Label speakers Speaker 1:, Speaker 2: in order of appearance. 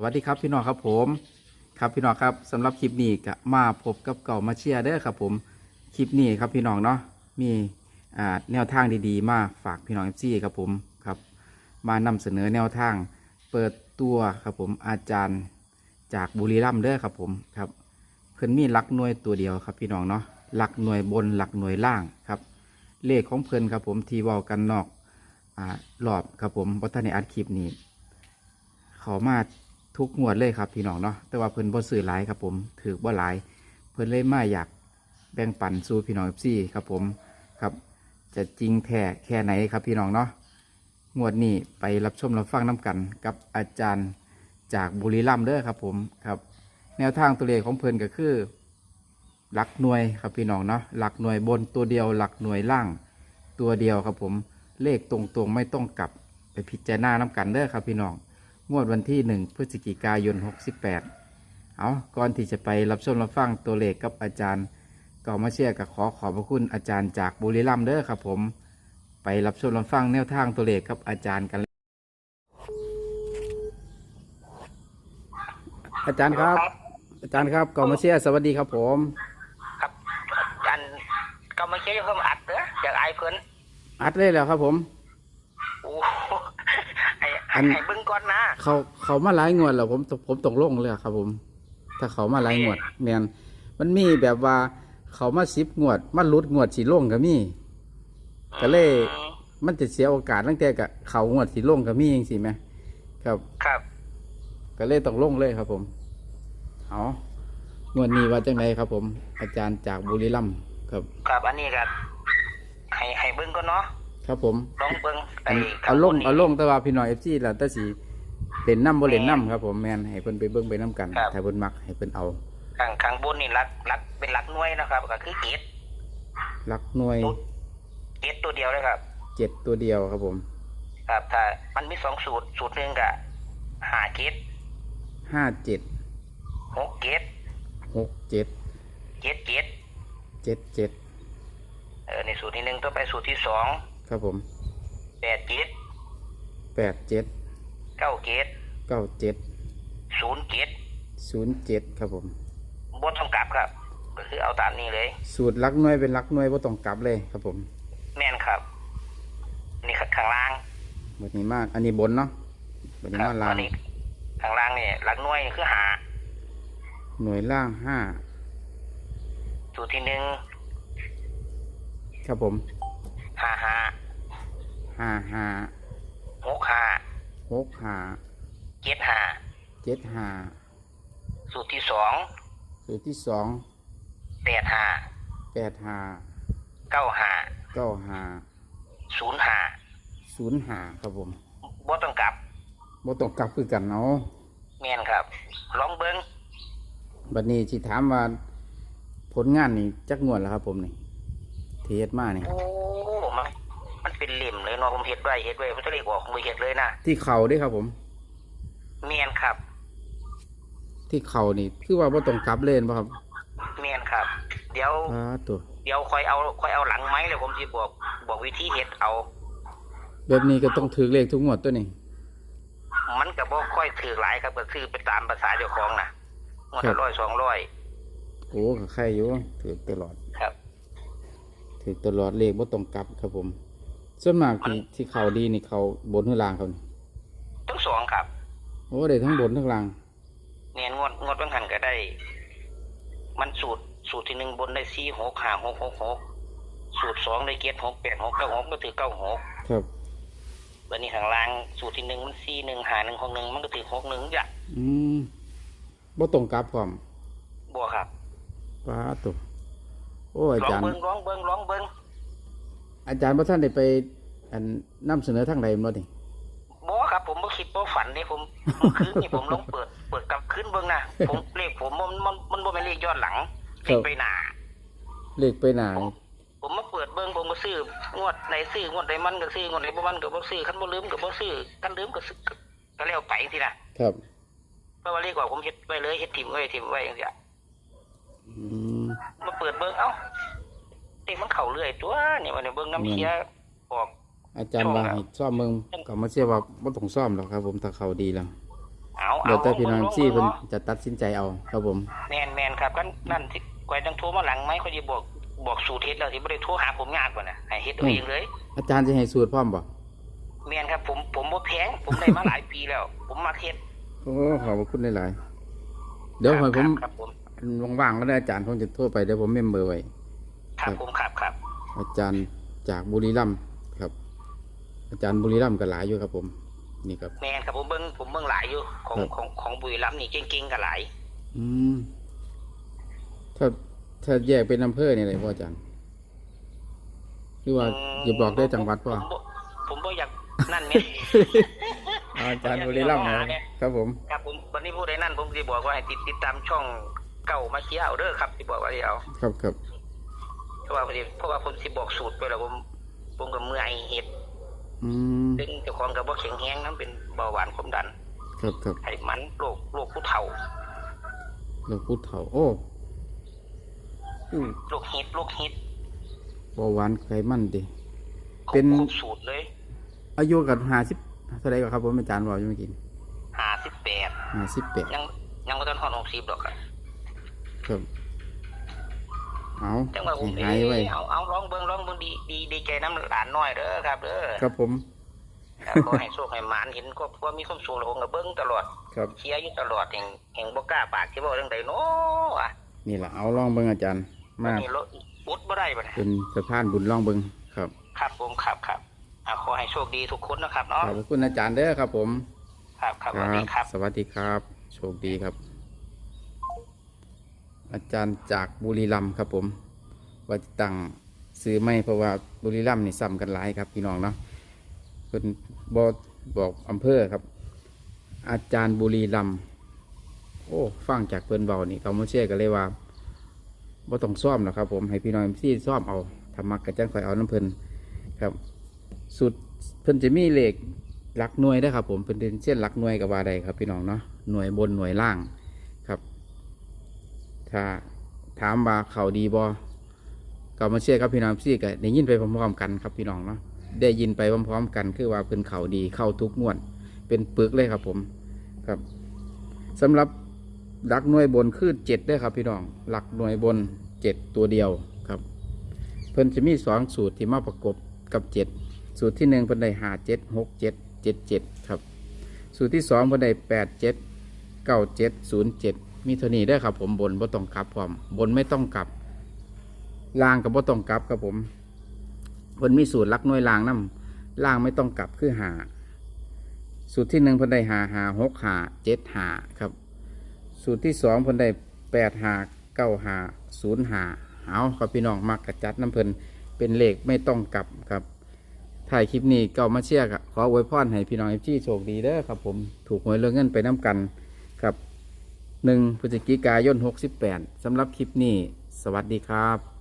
Speaker 1: สวัสดีครับพี่น้องครับผมครับพี่น้องครับสำหรับคลิปนี้ก็มาพบกับเก่ามาเชียร์เด้อครับผมคลิปนี้ครับพี่น้องเนาะมีแนวทางดีๆ มาฝากพี่น้องเอฟซีครับผมครับ มานำเสนอแนวทาง เปิดตัวครับผมอาจารย์จากบุรีรัมย์เด้อครับผมครับเพิ่นมีหลักหน่วยตัวเดียวครับพี่น้องเนาะหลักหน่วยบนหลักหน่วยล่างครับ เลขของเพิ่นครับผมที่ว้ากันนอกอ่ารอบครับผมวัฒนในอัดคลิปนี้เขามา ทุกงวดเลยครับพี่น้องเนาะแต่ว่าเพิ่นบ่ซื้อหลายครับผมถือบ่หลาย เพิ่นเลยมาอยากแบ่งปันสู่พี่น้องซี่ครับผมครับ จะจริงแท้แค่ไหนครับพี่น้องเนาะงวดนี้ไปรับชมรับฟังน้กัน กับอาจารย์จากบุรีรัมย์เด้อครับผมครับ แนวทางตัวเลขของเพิ่นก็คือหลักหน่วยครับพี่น้องเนาะหลักหน่วยบนตัวเดียวหลักหน่วยล่างตัวเดียวครับผมเลขตรงๆไม่ต้องกลับไปพิจารณาน้กันเด้อครับพี่น้อง งวดวันที่หนึ่งพฤศจิกายน 68 เอาก่อนที่จะไปรับชมรับฟังตัวเลขกับอาจารย์ก็มาเชียร์กับขอขอบพระคุณอาจารย์จากบุรีรัมย์เด้อครับผม ไปรับชมรับฟังแนวทางตัวเลขกับอาจารย์กันเลยอาจารย์ครับ อาจารย์ครับก่อมาเชียร์สวัสดีครับผม
Speaker 2: ครับอันก็ไม่ใช่เพิ่มอัดเด้ออยากอายเพิ่น
Speaker 1: อัดเลยแล้วครับผม
Speaker 2: โอ้โหให้
Speaker 1: อั
Speaker 2: ให้
Speaker 1: น
Speaker 2: ให้เบิ่งก่อนนะ
Speaker 1: เขาเขามาหลายงวดแล้วผมผมตกลงเลยครับ ผม ถ้าเขามาหลายงวดแมนมันมีแบบว่าเขามาสิบงวดมาลุดงวดสีลงก็มีก็เลย
Speaker 2: อืม
Speaker 1: มันจะเสียโอกาสตั้งแต่กับเขางวดสีลงก็มีเองสิไหมครับ
Speaker 2: ครับ
Speaker 1: ก็เลยต้องลงเลยครับผมเอางวดนี้ว่าจังไรครับ ผม อาจารย์จากบุรีรัมย์ครับ
Speaker 2: ครับอันนี้ก็ให้ให้เบิ่งก่อนเนาะ
Speaker 1: ครับผม
Speaker 2: ลองเบิ่งไอ้
Speaker 1: เอาลง
Speaker 2: ข้บนนี่
Speaker 1: เอาลงแต่ว่าพี่น้อยเอฟซีแล้วแต่สีเล่นน้ำบ่เล่นน้ำครับผมแมนให้เพิ่นไปเบิ่งไปน้ำกัน
Speaker 2: ครับ
Speaker 1: ถ้าเพิ่นมักให้เพิ่นเอา
Speaker 2: ข้างข้างบนนี่หลักหลักเป็นหลักหน่วยนะครับ ก็คือเกต
Speaker 1: หลักหน่วย
Speaker 2: เกตตัวเดียวเลยครับ
Speaker 1: เจ็ดตัวเดียวครับผม
Speaker 2: ครับ ถ้ามันมีสองสูตรสูตรหนึ่งก็หาเกต
Speaker 1: ห้าเจ็ด
Speaker 2: หกเกต
Speaker 1: หกเจ็ด
Speaker 2: เกตเกต
Speaker 1: เจ็ดเจ็ด
Speaker 2: เออในสูตรที่หนึ่งต่อไปสูตรที่สอง
Speaker 1: ครับผม
Speaker 2: แปดเกต
Speaker 1: แปดเจ็ด
Speaker 2: เก้าเกต
Speaker 1: เก้าเจ็ด
Speaker 2: ศูนย์เกต
Speaker 1: ศูนย์เจ็ดครับผม
Speaker 2: บนต้องกลับครับ ก็คือเอาตามนี้เลย
Speaker 1: สูตรหลักหน่วยเป็นหลักหน่วยว่าต้องกลับเลยครับผม
Speaker 2: แม่นครับ นี่ข้างล่าง
Speaker 1: บทนี้มาก อันนี้บนเนาะบทนี้
Speaker 2: ครับ
Speaker 1: มาล่า
Speaker 2: อั
Speaker 1: ง
Speaker 2: นนี้ข้างล่างเนี่ยหลักหน่วยคือหา
Speaker 1: หน่วยล่างห้า
Speaker 2: สูตรที่หนึ่ง
Speaker 1: ครับผม
Speaker 2: หาหา
Speaker 1: ห้าห้า
Speaker 2: หกหา
Speaker 1: หกห้า
Speaker 2: เจ็ดหา
Speaker 1: เจ็ดห้า
Speaker 2: สูตรที่สอง
Speaker 1: สูตรที่สอง
Speaker 2: แปดหา
Speaker 1: แปดห้า
Speaker 2: เก้าหา
Speaker 1: เก้าห้า
Speaker 2: ศูนย์หา
Speaker 1: ศูนย์ห้าครับผม
Speaker 2: บ่ต้องกลับ
Speaker 1: บ่ต้องกลับคือกันเนาะ
Speaker 2: แม่นครับ ลองเบิ้ง
Speaker 1: บัดนี้ที่ถามว่า ผลงานนี่จักงวดแล้วครับผมนี่เทศมานี่
Speaker 2: โอ้มันมัน เป็นเหลี่ยมเลยเนาะผมเห็ดไว้เห็ดไว้ผมจะเรียกว่าผมเห็ดเลยนะ
Speaker 1: ที่เข่าเด้วยครับผม
Speaker 2: แม่นครับ
Speaker 1: ที่เข่านี่คือว่าบ่ต้องกลับเล่นป่ะครับ
Speaker 2: แม่นครับ เดี๋ยว
Speaker 1: อ่าตัว
Speaker 2: เดี๋ยวคอยเอาคอยเอาหลังไม้เลยผมจะบอกบอกวิธีเห็ดเอา
Speaker 1: แบบนี้ก็ต้องถือเลขทุกงวดตัวนี้
Speaker 2: มันก็บ่ค่อยถือหลายครับก็คือไปตามภาษาเจ้าของนะงวด
Speaker 1: ครั
Speaker 2: ละ
Speaker 1: บ
Speaker 2: ร้อยสองร้อย
Speaker 1: โอ้ก็ใครอยู่ถือตลอด
Speaker 2: ครับ
Speaker 1: ถือตลอดเลขบ่ต้องกลับครับผม ส่วนมากที่ที่เขาดีนี่เขาบนหรือล่างเขานี่
Speaker 2: ทั้งสองครับ
Speaker 1: โอ้ได้ทั้งบนทั้งล่าง
Speaker 2: เนี่ยงวดงวดบางหันก็ได้ มันสูตรสูตรที่หนึ่งบนได้สี่หกห้าหกหกหกสูตรสองได้เกียรหกแปดหกเก้าหกก็ถือเก้าหก
Speaker 1: ครับ
Speaker 2: วันนี้ข้างล่างสูตรที่หนึ่งมันสี่หนึ่งหาหนึ่งหกหนึ่งมันก็ถือหกหนึ่งจ้ะ
Speaker 1: อืมบ่ต้องกลับพร้อม
Speaker 2: บัวครับ
Speaker 1: ป้าตัวโอ้อา
Speaker 2: ลอง
Speaker 1: จารย์
Speaker 2: เบิ้งลองเบิ้งลองเบิ้ง
Speaker 1: อาจารย์บ่ท่านได้ไป อันนำเสนอทางใดบ่นี่
Speaker 2: บัวครับผมบ่คิดบ่ฝันนี่ผมเมื่อคืนนี่ผมลองเปิดเปิดกลับคืนเบิ้งนะผมเลขผมมันมันมันบ่เป็นเลขย้อนหลังเลขไปหน้า
Speaker 1: เลขไปหน้า
Speaker 2: ผมมาเปิดเบิ้งผมก็ซื้องวดไหนซื้องวดไหนมันก็ซื้องวดไหนบ่มันก็บ่ซื้อคันบ่ลืมก็บ่ซื้อคันลืมก็ซื้อก็แล้วไปสินะครับเพราะว่าเรียกว่าผมเฮ็ดไว้เลยเฮ็ดทิมไว้ทิมไว้จังซี่อะ
Speaker 1: อืม
Speaker 2: มาเปิดเบิ้งเอ้า เด็กมันเข้าเรื่อยตัวนี่มันเบิ่งน้ำเชียออก
Speaker 1: อาจารย์ว่าให้ซ่อมเมืองก็มาเชื่อว่าบ่ต้องซ่อมหรอกครับ ผมถ้าเขาดีแล้ว
Speaker 2: เอาเอา
Speaker 1: เดี๋ยวแต่พี่น้อง
Speaker 2: ล
Speaker 1: ซี่เพิ่น
Speaker 2: เนาะ
Speaker 1: จะตัดสินใจเอาครับผม
Speaker 2: แมนแมนครับกันนั่นสิไว้ต้องโทรมาหลังไหมเขาจะบอกบอกสูตรเฮ็ดแล้วสิบ่ได้โทรหาผมยากกว่าน่ะให้เฮ็ดเอาเองเลย
Speaker 1: อาจารย์จะให้สูตรพร้อมบ่
Speaker 2: แมนครับ ผมผมบ่แพงผมได้มาหลายปีแล้ว ผมมาเฮ็ด
Speaker 1: โอ้ขอบพระคุณหลายๆเดี๋ยวให้ผม
Speaker 2: ครับผม
Speaker 1: ว่างๆก็ได้อาจารย์ผมจะโทรไปเดี๋ยวผมเมมเบอร์ไว้
Speaker 2: ครับผมครับครับ
Speaker 1: อาจารย์จากบุรีรัมย์ครับ อาจารย์บุรีรัมย์ก็หลายอยู่ครับผม นี่ครับ
Speaker 2: แมนครับผมเบิ่งผมเบิ่งหลายอยู่ของ
Speaker 1: ครับ
Speaker 2: ของของบุรีรัมย์นี่เก่งๆก็หลาย
Speaker 1: อืมถ้าถ้าแยกเป็นอำเภอเนี่ยอะไรพ่ออาจารย์หรือว่า
Speaker 2: อืม
Speaker 1: อย่าบอกได้จังหวัดพ่อ
Speaker 2: ผมบ่ผมบ่อยากนั่นแม่
Speaker 1: อาจารย์บุรีรัมย์นะครับผม
Speaker 2: ครับผมวันนี้ผู้ใดนั่นผมสิบอกว่าให้ติดติดตามช่องเก่ามาเคี้ยวเด้อครับสิบอกว่าสิเอา
Speaker 1: ครับครับ
Speaker 2: เพราะว่าพอดีเพราะว่าผมสิบอกสูตรไปแล้วผมผมก็เมื่อยเฮ็ด
Speaker 1: อืม
Speaker 2: ซึ่งเจ้าของก็บ่แข็งแรงนํเป็นเบาหวานความดัน
Speaker 1: ครับครับ
Speaker 2: ไขมันโรคโรคผู้เฒ่า
Speaker 1: หลวงปู่เถาโอ้อืม
Speaker 2: โรคฮิตโรคฮิต
Speaker 1: เบาหวานไขมันดิ
Speaker 2: ครบ
Speaker 1: เป็น
Speaker 2: ครบสูตรเลย
Speaker 1: อายุกับห้าสิบเท่าไรก็ครับผมอาจารย์บอกอยู่เมื่อกี้
Speaker 2: 58
Speaker 1: ห้าสิบแปด
Speaker 2: ยังยังบ่ทันฮอด60ดอกครับ
Speaker 1: ครับ เอา
Speaker 2: จังว่าผม
Speaker 1: ให้หายไว้
Speaker 2: เอ้ยเอาเอาลองเบิ่งลองเบิ่งดีดีดีใจน้ำหลานน้อยเด้อครับเด้อ
Speaker 1: ครับผม
Speaker 2: ครับขอให้โชคให้หมานเห็นครอบครัวมีความสุขแล้วผมก็เบิ่งตลอด
Speaker 1: ครับ
Speaker 2: เชียร์อยู่ตลอดแห่งแห่งบ่กล้าปากสิเว้าเรื่องใดเนาะอะ
Speaker 1: นี่แหละเอาลองเบิ้งอาจารย์ มา
Speaker 2: นี่รถอุดบ่ได้บ่เนี่ย
Speaker 1: เป็นสะพานบุญลองเบิ้งครับ
Speaker 2: ครับผมครับครับอะขอให้โชคดีทุกคนนะครับเนาะ
Speaker 1: ขอบคุณอาจารย์เด้อครับผม
Speaker 2: ครับครับสวัสดีครับ
Speaker 1: สวัสดีครับ โชคดีครับ อาจารย์จากบุรีรัมย์ครับผมว่าจะตั้งซื้อไม่เพราะว่าบุรีรัมย์นี่ซ้ำกันหลายครับพี่น้องเนาะเป็นบอกบอกอำเภอครับ อาจารย์บุรีรัมย์โอ้ฟังจากเพื่อนเบานี่เขามาเชื่อกันเลยว่าบ่ต้องซ่อมหรอกครับ ผมให้พี่น้องที่ซ่อมเอาทำมักกระจังคอยเอาน้ำเพิ่นครับ สุดเพิ่นจะมีเหลขหลักหน่วยได้ครับ ผมเป็นเส้นหลักหน่วยกับว่าใดครับ พี่น้องเนาะหน่วยบนหน่วยล่าง ถ้าถามว่าเขาดีบอก็มาเชื่อครับพี่น้องซี่ก็ได้ยินไปพร้อมๆกันครับพี่น้องเนาะได้ยินไปพร้อมๆกัน คือว่าเพิ่นเขาดีเข้าทุกงวด เป็นปึกเลยครับผมครับสำหรับหลักหน่วยบนคือเจ็ดได้ครับพี่น้อง หลักหน่วยบนเจ็ดตัวเดียวครับ เพิ่นจะมีสองสูตรที่มาประกบกับเจ็ดสูตรที่หนึ่งเพิ่นได้หาเจ็ดหกเจ็ดเจ็ดเจ็ดครับ สูตรที่สองเพิ่นได้แปดเจ็ดเก้าเจ็ดศูนย์เจ็ด มีเท่านี้ได้ครับ ผมบนบ่ต้องกลับพร้อมบนไม่ต้องกลับล่างกับบ่ต้องกลับครับผมเพิ่นมีสูตรลักหน่วยล่างนํล่างไม่ต้องกลับคือหาสูตรที่หนึ่งพิ่นได้หาหาหกหาเจ็ดหาครับ สูตรที่สองพิ่นได้แปดหาเก้าหาศูนย์หาเอาครับพี่น้องมักกระจัดน้ำเพลินเป็นเลขไม่ต้องกลับครับ ถ่ายคลิปนี้ก็มาเชียร์ครับขออวยพรให้พี่น้องเอฟซีโชคดีเด้อครับผมถูกหวยเรื่องเงินไปน้ำกันครับ หนึ่งพฤศจิกายนหกสิบแปดสำหรับคลิปนี้ สวัสดีครับ